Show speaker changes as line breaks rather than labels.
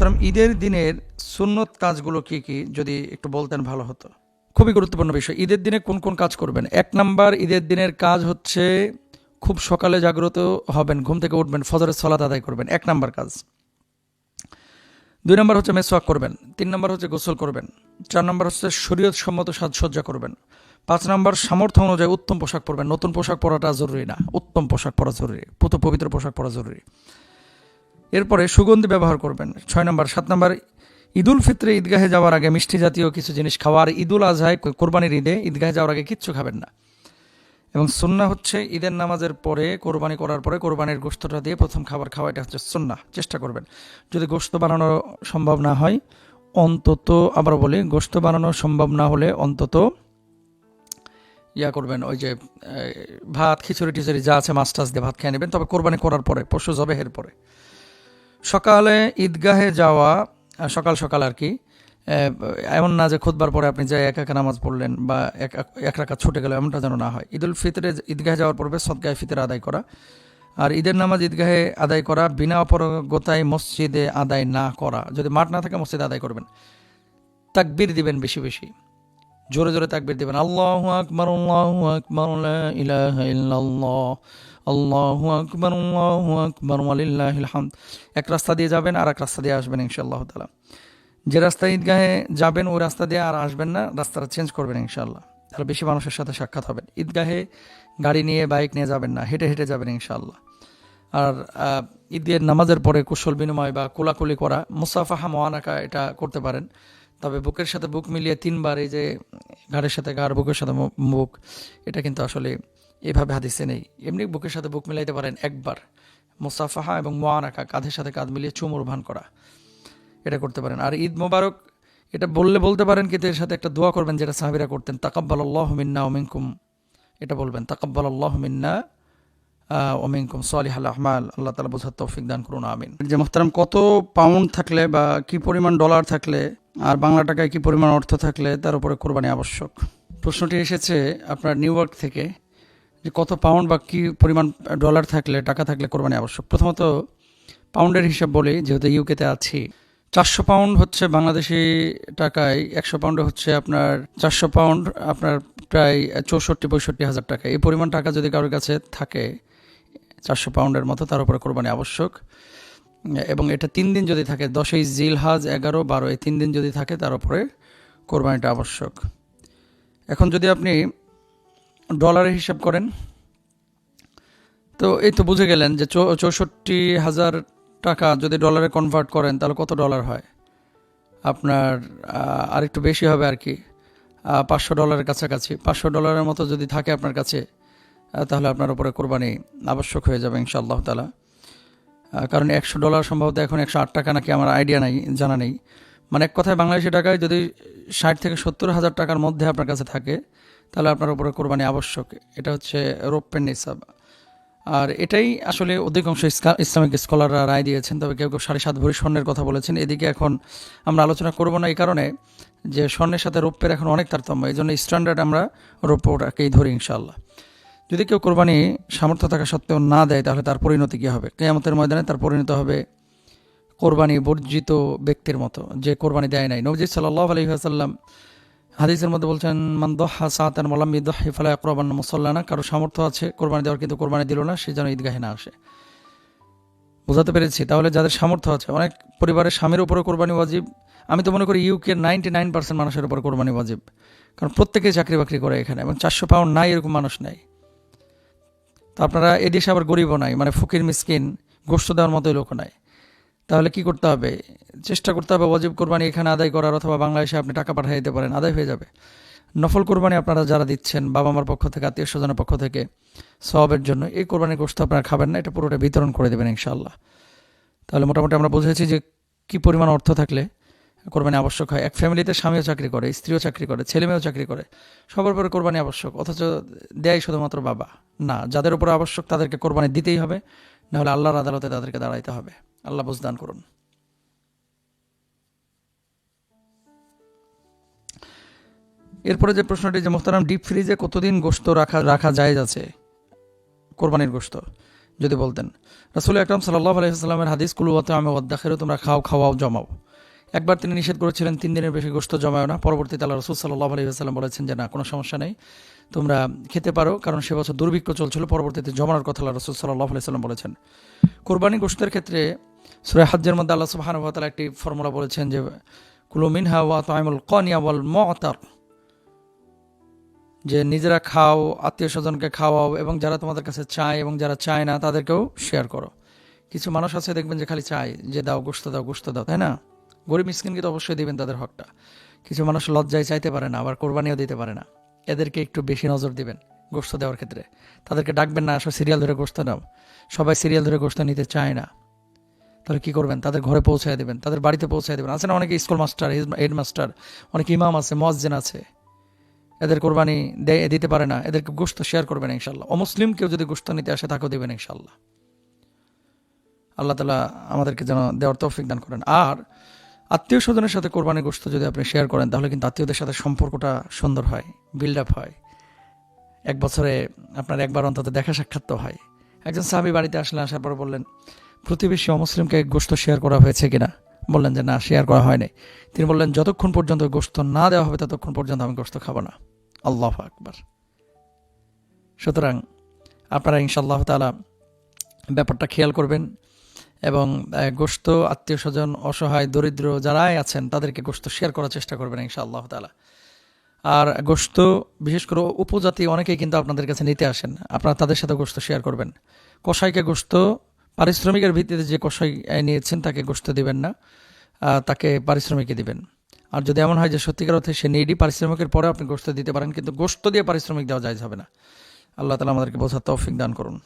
মোহতারাম, ঈদের দিনের সুন্নত কাজগুলো কি কি? যদি একটু বলতেন ভালো হতো। খুবই গুরুত্বপূর্ণ বিষয়। ঈদের দিনে কোন কোন কাজ করবেন? এক নাম্বার, ঈদের দিনের কাজ হচ্ছে খুব সকালে জাগ্রত হবেন, ঘুম থেকে উঠবেন, ফজরের সলাত আদায় করবেন। এক নাম্বার কাজ। দুই নম্বর হচ্ছে মেসওয়াক করবেন। তিন নম্বর হচ্ছে গোসল করবেন। চার নম্বর হচ্ছে শরীয়ত সম্মত সাজসজ্জা করবেন। পাঁচ নম্বর, সামর্থ্য অনুযায়ী উত্তম পোশাক পরবেন। নতুন পোশাক পরাটা জরুরি না। উত্তম পোশাক পরা জরুরি। পুত পবিত্র পোশাক পরা জরুরি। এরপরে সুগন্ধি ব্যবহার করবেন। ছয় নম্বর, সাত নম্বর, ঈদুল ফিত্রে ঈদগাহে যাওয়ার আগে মিষ্টি জাতীয় কিছু জিনিস খাওয়ার ঈদুল আজহায় কোরবানির ঈদে ঈদগাহে যাওয়ার আগে কিচ্ছু খাবেন না। এবং সুন্না হচ্ছে ঈদের নামাজের পরে, কোরবানি করার পরে কোরবানির গোস্তটা দিয়ে প্রথম খাবার খাওয়া, এটা হচ্ছে সুন্না চেষ্টা করবেন। যদি গোস্ত বানানো সম্ভব না হয়, অন্তত আবার বলি গোস্ত বানানো সম্ভব না হলে অন্তত ইয়া করবেন, ওই যে ভাত খিচুড়ি টিচুড়ি যা আছে মাছ টাছ দিয়ে ভাত খেয়ে নেবেন। তবে কোরবানি করার পরে পশু জবেহের পরে। সকালে ঈদগাহে যাওয়া সকাল সকাল আর কি এমন না যে খুদবার পরে আপনি যে এক একা নামাজ পড়লেন বা এক রাখা ছুটে গেল এমনটা যেন না হয়। ঈদুল ফিতরে ঈদগাহে যাওয়ার পূর্বে সদগাহে ফিতর আদায় করা। আর ঈদের নামাজ ঈদগাহে আদায় করা, বিনা অপরগতায় মসজিদে আদায় না করা। যদি মাঠ না থাকে, মসজিদে আদায় করবেন। তাকবীর দিবেন বেশি বেশি। জোরে জোরে তাকবীর দিবেন। আল্লাহ আকবার, আল্লাহু আকবার ইলাহা আল্লাহু আকবার আল্লাহু আকবার আলিল্লাহ হামদ। এক রাস্তা দিয়ে যাবেন আর এক রাস্তা দিয়ে আসবেন, ইনশাআল্লাহ তাআলা। যে রাস্তা ঈদগাহে যাবেন, ওই রাস্তা দিয়ে আর আসবেন না, রাস্তাটা চেঞ্জ করবেন, ইনশাআল্লাহ। তাহলে বেশি মানুষের সাথে সাক্ষাৎ হবেন ঈদগাহে গাড়ি নিয়ে, বাইক নিয়ে যাবেন না, হেঁটে হেঁটে যাবেন, ইনশাআল্লাহ। আর ঈদের নামাজের পরে কুশল বিনিময় বা কোলাকুলি করা, মুসাফাহা মোয়ানাকা এটা করতে পারেন। তবে বুকের সাথে বুক মিলিয়ে তিনবার এই যে ঘাড়ের সাথে ঘাড়, বুকের সাথে বুক এটা কিন্তু আসলে এভাবে হাদিসে নেই। এমনি বুকের সাথে বুক মিলাইতে পারেন একবার। মুসাফাহা এবং মোয়ানাকা কাঁধের সাথে কাঁধ মিলিয়ে চুমুর ভান করা। এটা করতে পারেন। আর ঈদ মোবারক, এটা বললে বলতে পারেন, কিন্তু এর সাথে একটা দোয়া করবেন যেটা সাহাবিরা করতেন তাকাব্বাল আল্লাহ মিন্না ওমিনকুম এটা বলবেন তাকাব্বাল আল্লাহ মিন্না ওমিনকুম সালিহ আল আহমাল আল্লাহ তালা বোঝার তৌফিক দান করুন, আমিন। যে মোহতারাম, কত পাউন্ড থাকলে বা কি পরিমাণ ডলার থাকলে আর বাংলা টাকায় কি পরিমাণ অর্থ থাকলে তার উপরে কোরবানি আবশ্যক। প্রশ্নটি এসেছে আপনার নিউ ইয়র্ক থেকে। যে কত পাউন্ড বা কী পরিমাণ ডলার থাকলে, টাকা থাকলে কোরবানি আবশ্যক। প্রথমত পাউন্ডের হিসাব বলি, যেহেতু ইউকেতে আছি। চারশো পাউন্ড হচ্ছে বাংলাদেশি টাকায়, একশো পাউন্ডে হচ্ছে আপনার, চারশো পাউন্ড আপনার প্রায় চৌষট্টি, পঁয়ষট্টি হাজার টাকা। এই পরিমাণ টাকা যদি কারোর কাছে থাকে, চারশো পাউন্ডের মতো, তার উপরে কোরবানি আবশ্যক। এবং এটা তিন দিন যদি থাকে, দশই জিলহাজ এগারো বারো এই তিন দিন যদি থাকে, তার উপরে কোরবানিটা আবশ্যক। এখন যদি আপনি ডলারে হিসাব করেন। তো এই তো বুঝে গেলেন যে চৌষট্টি হাজার টাকা যদি ডলারে কনভার্ট করেন তাহলে কত ডলার হয়? আপনার আহ, আরেকটু বেশি হবে আর কি। পাঁচশো ডলারের কাছাকাছি। পাঁচশো ডলারের মতো যদি থাকে আপনার কাছে তাহলে আপনার উপরে কোরবানি আবশ্যক হয়ে যাবে ইনশাআল্লাহ তালা কারণ একশো ডলার সম্ভবত এখন একশো আট টাকা নাকি আমার আইডিয়া নাই জানা নেই। মানে এক কথায় বাংলাদেশি টাকায় যদি ষাট থেকে সত্তর হাজার টাকার মধ্যে আপনার কাছে থাকে তাহলে আপনার উপরে কোরবানি আবশ্যক। এটা হচ্ছে রৌপ্যের নিসাব। আর এটাই আসলে অধিকাংশ ইসলামিক স্কলাররা রায় দিয়েছেন, তবে কেউ কেউ সাড়ে সাত ভরি স্বর্ণের কথা বলেছেন। এদিকে এখন আমরা আলোচনা করব না এই কারণে যে স্বর্ণের সাথে রৌপ্যের এখন অনেক তারতম্য, এই জন্য স্ট্যান্ডার্ড আমরা রৌপ্যটাকেই ধরি ইনশাল্লাহ যদি কেউ কোরবানি সামর্থ্য থাকা সত্ত্বেও না দেয়, তাহলে তার পরিণতি কী হবে? কেয়ামতের ময়দানে তার পরিণত হবে কোরবানি বর্জিত ব্যক্তির মতো, যে কোরবানি দেয় নাই। নবজি সাল্লাহ আলহিহাসাল্লাম হাদিসের মধ্যে বলছেন, মান দহা সাতান মালাম ইদহি ফালা আকরাবান মুসল্লানা। কারও সামর্থ্য আছে কোরবানি দেওয়ার, কিন্তু কোরবানি দিল না, সে যেন ঈদগাহে না আসে। বোঝাতে পেরেছি। তাহলে যাদের সামর্থ্য আছে, অনেক পরিবারের স্বামীর উপরে কোরবানি ওয়াজিব। আমি তো মনে করি ইউকে নাইনটি নাইন পার্সেন্ট মানুষের উপর কোরবানি ওয়াজিব। কারণ প্রত্যেকেই চাকরি বাকরি করে এখানে, এবং চারশো পাউন্ড নাই এরকম মানুষ নাই। তো আপনারা এদেশে আবার গরিবও নাই মানে ফকির, মিসকিন গোষ্ঠ দেওয়ার মতোই লোক নাই। তাহলে কি করতে হবে? চেষ্টা করতে হবে ওয়াজিব কোরবানি এখানে আদায় করার অথবা বাংলাদেশে আপনি টাকা পাঠিয়ে দিতে পারেন, আদায় হয়ে যাবে। নফল কোরবানি আপনারা যারা দিচ্ছেন বাবা মার পক্ষ থেকে আত্মীয় স্বজনের পক্ষ থেকে সবের জন্য, এই কোরবানির গোষ্ঠ আপনারা খাবেন না, এটা পুরোটা বিতরণ করে দেবেন ইনশাল্লাহ তাহলে মোটামুটি আমরা বুঝেছি যে কি পরিমাণ অর্থ থাকলে কোরবানি আবশ্যক হয়। এক ফ্যামিলিতে স্বামীও চাকরি করে, স্ত্রীও চাকরি করে ছেলে মেয়েও চাকরি করে, সবার উপরে কোরবানি আবশ্যক, অথচ দেয় শুধুমাত্র বাবা। না, যাদের উপর আবশ্যক তাদেরকে কোরবানি দিতেই হবে, নাহলে আল্লাহর আদালতে তাদেরকে দাঁড়াইতে হবে। আল্লাহ বুঝদান করুন। এরপরে যে প্রশ্নটি, যে মোহতারাম ডিপ ফ্রিজে কতদিন গোস্ত রাখা রাখা যায় আছে? কোরবানির গোস্ত যদি বলতেন। রাসুল আকরাম সাল্লাহ আলহিহাস্লামের হাদিস কুলুয়াত আমি অদ্দাখেরও তোমরা খাও, খাওয়াও, জমাও। একবার তিনি নিষেধ করেছিলেন, তিন দিনের বেশি গোস্ত জমাও না। পরবর্তীতে আল্লাহ রসুল সাল্লাহ আলহিহাস্লাম বলেছেন যে, না, কোনো সমস্যা নেই। তোমরা খেতে পারো, কারণ সে বছর দুর্ভিক্ষ চলছিল, পরবর্তীতে জমানোর কথা আল্লাহ রসুল সাল্লাহ আলাইসাল্লাম বলেছেন। কোরবানি গোস্তের ক্ষেত্রে সুরে হাজ্যের মধ্যে আল্লাহ সুবাহানুভাতালা একটি ফর্মুলা বলেছেন যে কুলুমিন হাওয়া তাইমুল কনিয়া বল মতার যে নিজেরা খাও আত্মীয় স্বজনকে খাওয়াও এবং যারা তোমাদের কাছে চায় এবং যারা চায় না, তাদেরকেও শেয়ার করো। কিছু মানুষ আছে দেখবেন যে খালি চায় যে, দাও গোস্ত দাও গোস্ত দাও তাই না? গরিব মিসকিনকে তো অবশ্যই দিবেন তাদের হকটা। কিছু মানুষ লজ্জায় চাইতে পারে না, আবার কোরবানিও দিতে পারে না। এদেরকে একটু বেশি নজর দিবেন গোস্ত দেওয়ার ক্ষেত্রে। তাদেরকে ডাকবেন না, আসো সিরিয়াল ধরে গোস্ত দাও সবাই সিরিয়াল ধরে গোস্ত নিতে চায় না। তাহলে কী করবেন? তাদের ঘরে পৌঁছায় দেবেন, তাদের বাড়িতে পৌঁছায় দেবেন। আছে না অনেকে স্কুল মাস্টার হেড মাস্টার অনেক ইমাম আছে মসজিদ আছে। এদের কোরবানি দেয়, দিতে পারে না। এদেরকে গোস্ত শেয়ার করবেন ইনশাল্লাহ অমুসলিম কেউ যদি গোস্ত নিতে আসে, তাকেও দেবেন ইনশাল্লাহ আল্লাহ তালা আমাদেরকে যেন দেওয়ার তৌফিক দান করেন। আর আত্মীয় স্বজনের সাথে কোরবানি গোস্ত যদি আপনি শেয়ার করেন, তাহলে কিন্তু আত্মীয়দের সাথে সম্পর্কটা সুন্দর হয় বিল্ড আপ হয়। এক বছরে আপনার একবার অন্তত দেখা সাক্ষাৎ তো হয়। একজন সাহাবি বাড়িতে আসলে আসার পর বললেন প্রতিবেশী অমুসলিমকে গোস্ত শেয়ার করা হয়েছে কিনা? বললেন যে, না, শেয়ার করা হয়নি। তিনি বললেন, যতক্ষণ পর্যন্ত গোস্ত না দেওয়া হবে, ততক্ষণ পর্যন্ত আমি গোস্ত খাব না। আল্লাহ আকবার। সুতরাং আপনারা ইনশাল্লাহ তালা ব্যাপারটা খেয়াল করবেন এবং গোস্ত আত্মীয় স্বজন অসহায়, দরিদ্র যারাই আছেন, তাদেরকে গোস্ত শেয়ার করার চেষ্টা করবেন ইনশাআল্লাহ তালা আর গোস্ত বিশেষ করে উপজাতি, অনেকেই কিন্তু আপনাদের কাছে নিতে আসেন। আপনারা তাদের সাথে গোস্ত শেয়ার করবেন। কষাইকে গোস্ত পারিশ্রমিকের ভিত্তিতে যে কষাই নিয়েছেন, তাকে গোস্ত দিবেন না। তাকে পারিশ্রমিকই দিবেন। আর যদি এমন হয় যে সত্যিকার অর্থে সে নিডি, পারিশ্রমিকের পরে আপনি গোস্ত দিতে পারেন, কিন্তু গোস্ত দিয়ে পারিশ্রমিক দেওয়া যায় যাবে না। আল্লাহ তালা আমাদেরকে বোঝার তৌফিক দান করুন।